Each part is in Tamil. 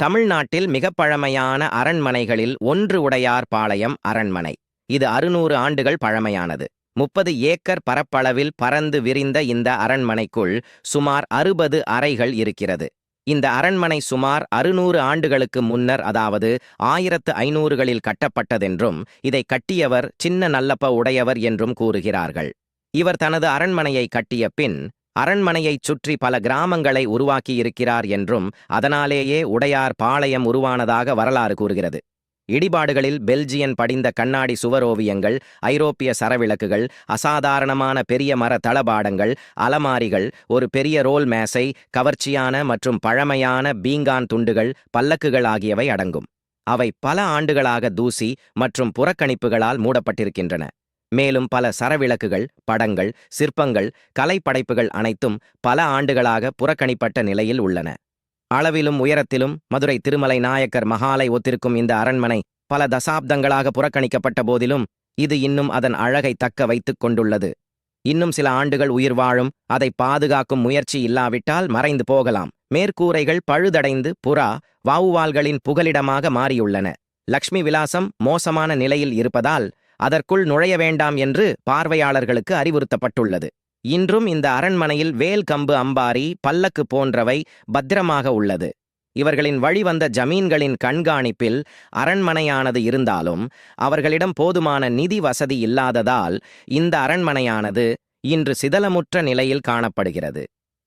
தமிழ்நாட்டில் மிக பழமையான அரண்மனைகளில் ஒன்று உடையார் பாளையம் அரண்மனை. இது அறுநூறு ஆண்டுகள் பழமையானது. முப்பது ஏக்கர் பரப்பளவில் பறந்து விரிந்த இந்த அரண்மனைக்குள் சுமார் அறுபது அறைகள் இருக்கிறது. இந்த அரண்மனை சுமார் அறுநூறு ஆண்டுகளுக்கு முன்னர் அதாவது ஆயிரத்து ஐநூறுகளில் கட்டப்பட்டதென்றும் இதை கட்டியவர் சின்ன நல்லப்ப உடையவர் என்றும் கூறுகிறார்கள். இவர் தனது அரண்மனையை கட்டிய பின் அரண்மனையைச் சுற்றி பல கிராமங்களை உருவாக்கியிருக்கிறார் என்றும் அதனாலேயே உடையார் பாளையம் உருவானதாக வரலாறு கூறுகிறது. இடிபாடுகளில் பெல்ஜியன் படிந்த கண்ணாடி சுவரோவியங்கள் ஐரோப்பிய சரவிளக்குகள் அசாதாரணமான பெரிய மர தளபாடங்கள் அலமாரிகள் ஒரு பெரிய ரோல் மேசை கவர்ச்சியான மற்றும் பழமையான பீங்கான் துண்டுகள் பல்லக்குகள் ஆகியவை அடங்கும். அவை பல ஆண்டுகளாக தூசி மற்றும் புறக்கணிப்புகளால் மூடப்பட்டிருக்கின்றன. மேலும் பல சரவிளக்குகள் படங்கள் சிற்பங்கள் கலைப்படைப்புகள் அனைத்தும் பல ஆண்டுகளாக புறக்கணிப்பட்ட நிலையில் உள்ளன. அளவிலும் உயரத்திலும் மதுரை திருமலை நாயக்கர் மகாலை ஒத்திருக்கும் இந்த அரண்மனை பல தசாப்தங்களாக புறக்கணிக்கப்பட்ட போதிலும் இது இன்னும் அதன் அழகை தக்க வைத்துக் கொண்டுள்ளது. இன்னும் சில ஆண்டுகள் உயிர் வாழும் அதை பாதுகாக்கும் முயற்சி இல்லாவிட்டால் மறைந்து போகலாம். மேற்கூரைகள் பழுதடைந்து புறா வாவுவால்களின் புகலிடமாக மாறியுள்ளன. லக்ஷ்மி விலாசம் மோசமான நிலையில் இருப்பதால் அதற்குள் நுழைய வேண்டாம் என்று பார்வையாளர்களுக்கு அறிவுறுத்தப்பட்டுள்ளது. இன்றும் இந்த அரண்மனையில் வேல் கம்பு அம்பாரி பல்லக்கு போன்றவை பத்திரமாக உள்ளது. இவர்களின் வழிவந்த ஜமீன்களின் கண்காணிப்பில் அரண்மனையானது இருந்தாலும் அவர்களிடம் போதுமான நிதி வசதி இல்லாததால் இந்த அரண்மனையானது இன்று சிதலமுற்ற நிலையில் காணப்படுகிறது.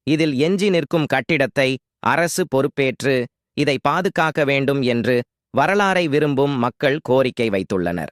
இதில் எஞ்சி நிற்கும் கட்டிடத்தை அரசு பொறுப்பேற்று இதை பாதுகாக்க வேண்டும் என்று வரலாறை விரும்பும் மக்கள் கோரிக்கை வைத்துள்ளனர்.